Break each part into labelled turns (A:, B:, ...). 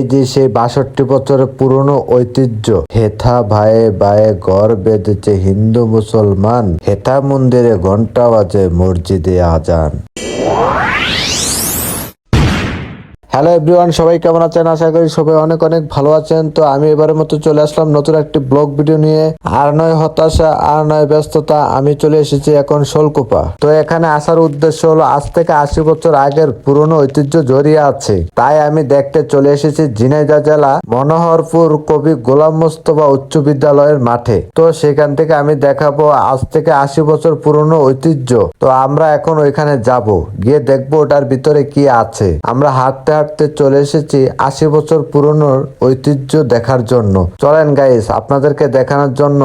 A: এই যে সেই বাষট্টি বছরের পুরনো ঐতিহ্য, হেথা ভাইয়ে বায়ে ঘর বেঁধেছে হিন্দু মুসলমান, হেথা মন্দিরে ঘণ্টা বাজে মসজিদে আজান। হ্যালো এভরিওয়ান সবাই কেমন আছেন? আশা করি সবাই অনেক অনেক ভালো আছেন। তো আমি এবারের মতো চলে আসলাম নতুন একটি ব্লগ ভিডিও নিয়ে। আর নয় হতাশা, আর নয় ব্যস্ততা, আমি চলে এসেছি এখন শোলকুপা। তো এখানে আসার উদ্দেশ্য হলো, আজ থেকে আশি বছর আগের পুরনো ঐতিহ্য জড়িয়ে আছে। তাই আমি দেখতে চলে এসেছি ঝিনাইদহ জেলা মনোহরপুর কবি গোলাম মোস্তফা উচ্চ বিদ্যালয়ের মাঠে। তো সেখান থেকে আমি দেখাবো আজ থেকে আশি বছর পুরনো ঐতিহ্য। তো আমরা এখন ওইখানে যাব, গিয়ে দেখব ওটার ভিতরে কি আছে। আমরা হাঁটতে হাঁটতে চলে এসেছি আশি বছর পুরনো ঐতিহ্য দেখার জন্য। চলেন গাইস আপনাদেরকে দেখানোর জন্য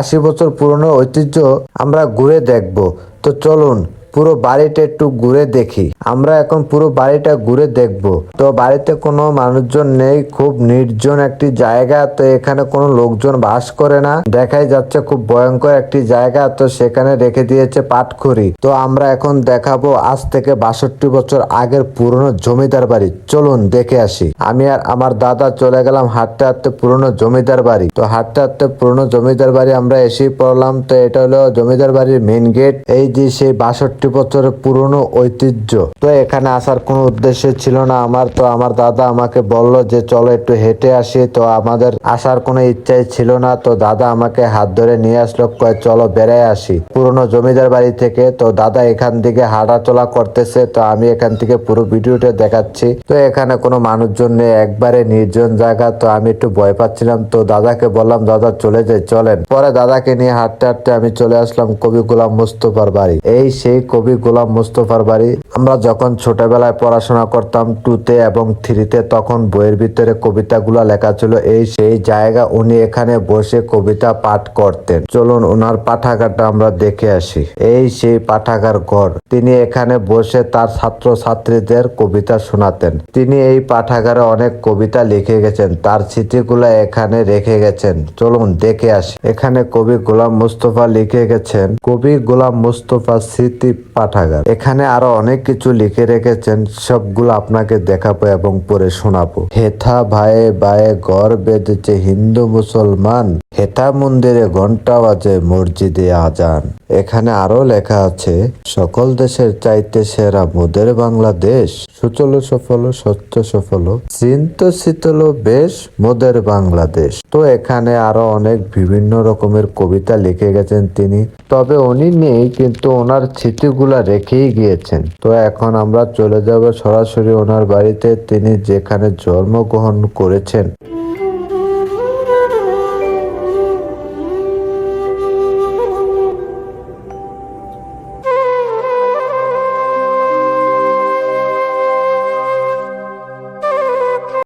A: আশি বছর পুরনো ঐতিহ্য আমরা ঘুরে দেখব। তো চলুন পুরো বাড়িটা একটু ঘুরে দেখি। আমরা এখন পুরো বাড়িটা ঘুরে দেখব। তো বাড়িতে কোনো মানুষজন নেই, খুব নির্জন একটি জায়গা। তো এখানে কোনো লোকজন বাস করে না। দেখাই যাচ্ছে খুব ভয়ঙ্কর একটি জায়গা। তো সেখানে রেখে দিয়েছে পাটখড়ি তো আমরা এখন দেখাবো আজ থেকে বাষট্টি বছর আগের পুরনো জমিদার বাড়ি। চলুন দেখে আসি। আমি আর আমার দাদা চলে গেলাম হাঁটতে হাঁটতে পুরনো জমিদার বাড়ি। তো হাঁটতে হাঁটতে পুরনো জমিদার বাড়ি আমরা এসেই পড়লাম। তো এটা হলো জমিদার বাড়ির মেন গেট এই যে সেই বাষট্টি বছরের পুরনো ঐতিহ্য। তো এখানে আসার কোনো উদ্দেশ্য ছিল না আমার। তো আমার দাদা আমাকে বলল যে, চলো একটু হেঁটে আসি। তো আমাদের আসার কোনো ইচ্ছাই ছিল না। তো দাদা আমাকে হাত ধরে নিয়ে আসলো, কয়ে, চলো বেড়ায় আসি। পুরনো জমিদার বাড়ি থেকে, তো দাদা এখান থেকে হাঁটাচলা করতেছে। তো আমি এখান থেকে পুরো ভিডিওটা দেখাচ্ছি। তো এখানে কোনো মানুষজন নেই, একবারে নির্জন জায়গা। তো আমি একটু ভয় পাচ্ছিলাম। তো দাদাকে বললাম, দাদা, চলে যাই, চলেন। পরে দাদাকে নিয়ে হাঁটতে হাঁটতে আমি চলে আসলাম কবি গোলাম মুস্তফার বাড়ি। এই সেই কবি গোলাম মুস্তফার বাড়ি। আমরা যখন ছোটবেলায় পড়াশোনা করতাম টুতে এবং থ্রিতে, তখন বইয়ের ভিতরে কবিতাগুলো লেখা ছিল। এই সেই জায়গা উনি এখানে বসে কবিতা পাঠ করতেন। চলুন ওনার পাঠাগারটা আমরা দেখে আসি। এই সেই পাঠাগার ঘর। তিনি এখানে বসে তার ছাত্র ছাত্রীদের কবিতা শোনাতেন। তিনি এই পাঠাগারে অনেক কবিতা লিখে গেছেন। তার স্মৃতিগুলো এখানে রেখে গেছেন। চলুন দেখে আসি। এখানে কবি গোলাম মুস্তফা লিখে গেছেন। কবি গোলাম মুস্তফা স্মৃতি পাঠাগার। এখানে আরও অনেক কিছু লিখে রেখেছেন, সবগুলো আপনাকে দেখাবো এবং পড়ে শোনাবো। হেথা ভাইয়ে বায়ে ঘর বেঁধেছে হিন্দু মুসলমান। হেথা মন্দিরে ঘণ্টা বাজে মসজিদে আজান। এখানে আরও লেখা আছে, সকল দেশের চাইতে সেরা মোদের বাংলাদেশ। সুচল সফল, স্বচ্ছ সফল চিন্ত শীতল বেশ মোদের বাংলাদেশ। তো এখানে আরও অনেক বিভিন্ন রকমের কবিতা লিখে গেছেন তিনি। তবে উনি নেই, কিন্তু ওনার স্মৃতিগুলা রেখেই গিয়েছেন। তো এখন আমরা চলে যাব সরাসরি ওনার বাড়িতে। তিনি যেখানে জন্মগ্রহণ করেছেন।